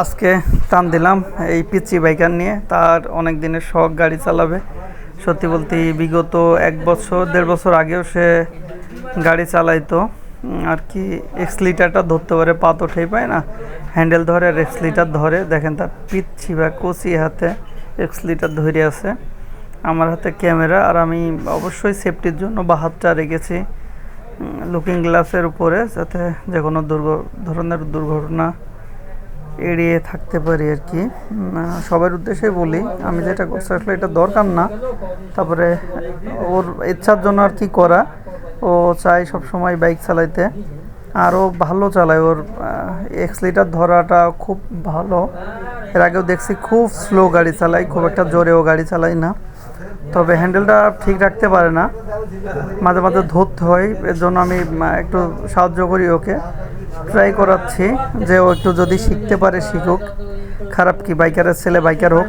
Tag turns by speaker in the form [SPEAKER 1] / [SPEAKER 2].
[SPEAKER 1] আজকে টান দিলাম এই পিচি বাইকার নিয়ে। তার অনেক দিনের শখ গাড়ি চালাবে। সত্যি বলতে বিগত এক বছর, দেড় বছর আগেও সে গাড়ি চালাইতো। আর কি এক্সলিটারটা ধরতে পারে, পা তো ঠেই পায় না। হ্যান্ডেল ধরে আর এক্সলিটার ধরে। দেখেন তার পিচ্ছি বা কচি হাতে এক্সলিটার ধরে আছে। আমার হাতে ক্যামেরা আর আমি অবশ্যই সেফটির জন্য বা হাতটা রেখেছি লুকিং গ্লাসের উপরে, যাতে যে কোনো দুর্ঘ, ধরনের দুর্ঘটনা এড়িয়ে থাকতে পারি আর কি। সবার উদ্দেশ্যে বলি, আমি যেটা করছি আসলে এটা দরকার না। তারপরে ওর ইচ্ছার জন্য আর কি করা। ও চাই সব সময় বাইক চালাইতে। আরও ভালো চালায় ওর এক্সলিটার ধরাটা খুব ভালো। এর আগেও দেখছি খুব স্লো গাড়ি চালায়, খুব একটা জোরেও গাড়ি চালাই না। তবে হ্যান্ডেলটা ঠিক রাখতে পারে না। মাঝে মাঝে ধরতে হয়, এর জন্য আমি একটু সাহায্য করি ওকে। ট্রাই করাচ্ছি যে ও একটু যদি শিখতে পারে, শিখুক। খারাপ কি বাইকারের ছেলে বাইকার হোক।